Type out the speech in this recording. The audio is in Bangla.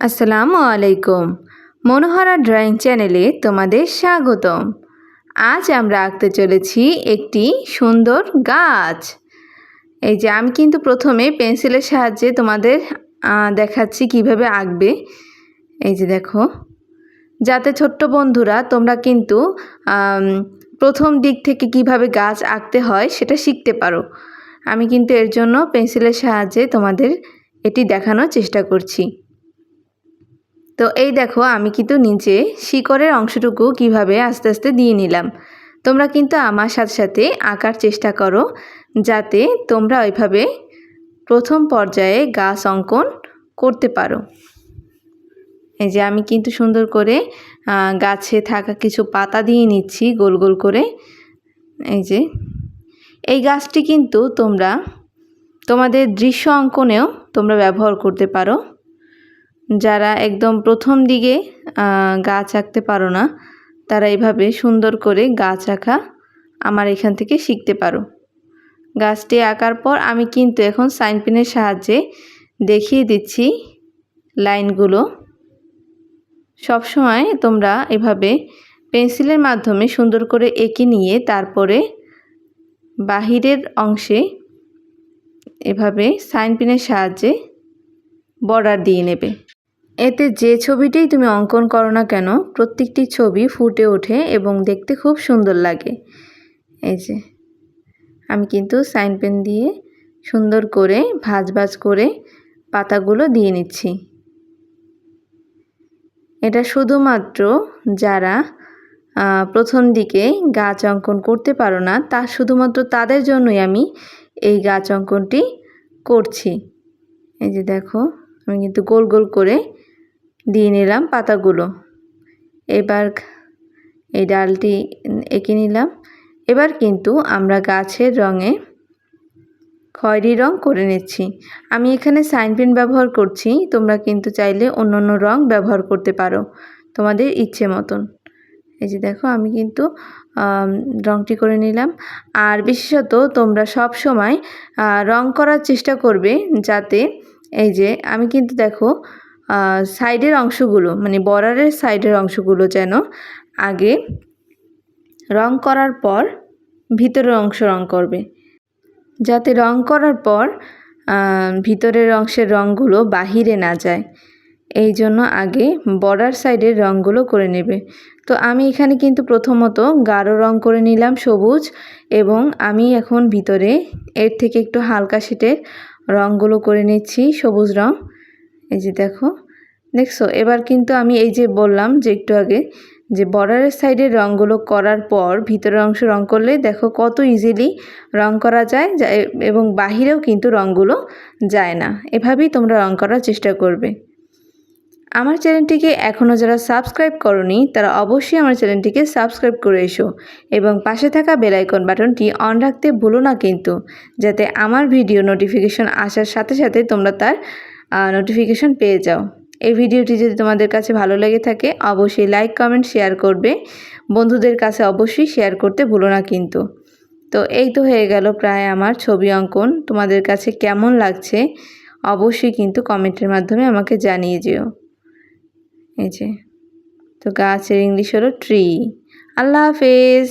আসসালামু আলাইকুম। মনোহরা ড্রয়িং চ্যানেলে তোমাদের স্বাগতম। আজ আমরা আঁকতে চলেছি একটি সুন্দর গাছ। এই যে আমি কিন্তু প্রথমে পেন্সিলের সাহায্যে তোমাদের দেখাচ্ছি কীভাবে আঁকবে। এই যে দেখো, যাতে ছোট্ট বন্ধুরা তোমরা কিন্তু প্রথম দিক থেকে কীভাবে গাছ আঁকতে হয় সেটা শিখতে পারো। আমি কিন্তু এর জন্য পেন্সিলের সাহায্যে তোমাদের এটি দেখানোর চেষ্টা করছি। তো এই দেখো, আমি কিন্তু নিচে শিকড়ের অংশটুকু কীভাবে আস্তে আস্তে দিয়ে নিলাম। তোমরা কিন্তু আমার সাথে সাথে আঁকার চেষ্টা করো, যাতে তোমরা ওইভাবে প্রথম পর্যায়ে গাছ অঙ্কন করতে পারো। এই যে আমি কিন্তু সুন্দর করে গাছে থাকা কিছু পাতা দিয়ে নিচ্ছি গোল গোল করে। এই যে, এই গাছটি কিন্তু তোমরা, তোমাদের দৃশ্য অঙ্কনেও তোমরা ব্যবহার করতে পারো। যারা একদম প্রথম দিকে গাছ আঁকতে পারো না, তারা এইভাবে সুন্দর করে গাছ আঁকা আমার এখান থেকে শিখতে পারো। গাছটি আঁকার পর আমি কিন্তু এখন সাইন পেনের সাহায্যে দেখিয়ে দিচ্ছি লাইনগুলো। সবসময় তোমরা এভাবে পেন্সিলের মাধ্যমে সুন্দর করে এঁকে নিয়ে তারপরে বাহিরের অংশে এভাবে সাইন পেনের সাহায্যে বর্ডার দিয়ে নেবে। এতে যে ছবিটাই তুমি অঙ্কন করো না কেন, প্রত্যেকটি ছবি ফুটে ওঠে এবং দেখতে খুব সুন্দর লাগে। এই যে, আমি কিন্তু সাইন পেন দিয়ে সুন্দর করে ভাজ ভাজ করে পাতাগুলো দিয়ে নিচ্ছি। এটা শুধুমাত্র যারা প্রথম দিকে গাছ অঙ্কন করতে পারো না, তা শুধুমাত্র তাদের জন্যই আমি এই গাছ অঙ্কনটি করছি। এই যে দেখো, আমি কিন্তু গোল গোল করে দিয়ে নিলাম পাতাগুলো। এবার এই ডালটি এঁকে নিলাম। এবার কিন্তু আমরা গাছের রঙে খয়েরি রং করে নিচ্ছি। আমি এখানে সাইন পেন ব্যবহার করছি, তোমরা কিন্তু চাইলে অন্য অন্য রং ব্যবহার করতে পারো, তোমাদের ইচ্ছে মতন। এই যে দেখো, আমি কিন্তু রংটি করে নিলাম। আর বিশেষত তোমরা সব সময় রং করার চেষ্টা করবে যাতে, এই যে আমি কিন্তু দেখো সাইডের অংশগুলো মানে বর্ডারের সাইডের অংশগুলো যেন আগে রং করার পর ভিতরের অংশ রং করবে। যাতে রং করার পর ভিতরের অংশের রঙগুলো বাহিরে না যায়। এই জন্য আগে বর্ডার সাইডের রঙগুলো করে নেবে। তো আমি এখানে কিন্তু প্রথমত গাঢ় রং করে নিলাম, সবুজ, এবং আমি এখন ভিতরে এর থেকে একটু হালকা শেডের রঙগুলো করে নিচ্ছি, সবুজ রং। এই যে দেখো, দেখছ? এবার কিন্তু আমি এই যে বললাম যে একটু আগে যে বর্ডারের সাইডের রঙগুলো করার পর ভিতরের অংশ রং করলে দেখো কত ইজিলি রং করা যায় এবং বাহিরেও কিন্তু রঙগুলো যায় না। এভাবেই তোমরা রং করার চেষ্টা করবে। আমার চ্যানেলটিকে এখনও যারা সাবস্ক্রাইব করনি, তারা অবশ্যই আমার চ্যানেলটিকে সাবস্ক্রাইব করে এসো এবং পাশে থাকা বেলাইকন বাটনটি অন রাখতে ভুলো না কিন্তু, যাতে আমার ভিডিও নোটিফিকেশন আসার সাথে সাথে তোমরা তার নোটিফিকেশন পেয়ে যাও। এই ভিডিওটি যদি তোমাদের কাছে ভালো লেগে থাকে, অবশ্যই লাইক কমেন্ট শেয়ার করবে। বন্ধুদের কাছে অবশ্যই শেয়ার করতে ভুলো না কিন্তু। তো এই তো হয়ে গেল প্রায় আমার ছবি অঙ্কন। তোমাদের কাছে কেমন লাগছে, অবশ্যই কিন্তু কমেন্টের মাধ্যমে আমাকে জানিয়ে যেও। এই যে, তো গাছের ইংলিশ হলো ট্রি আল্লাহ হাফেজ।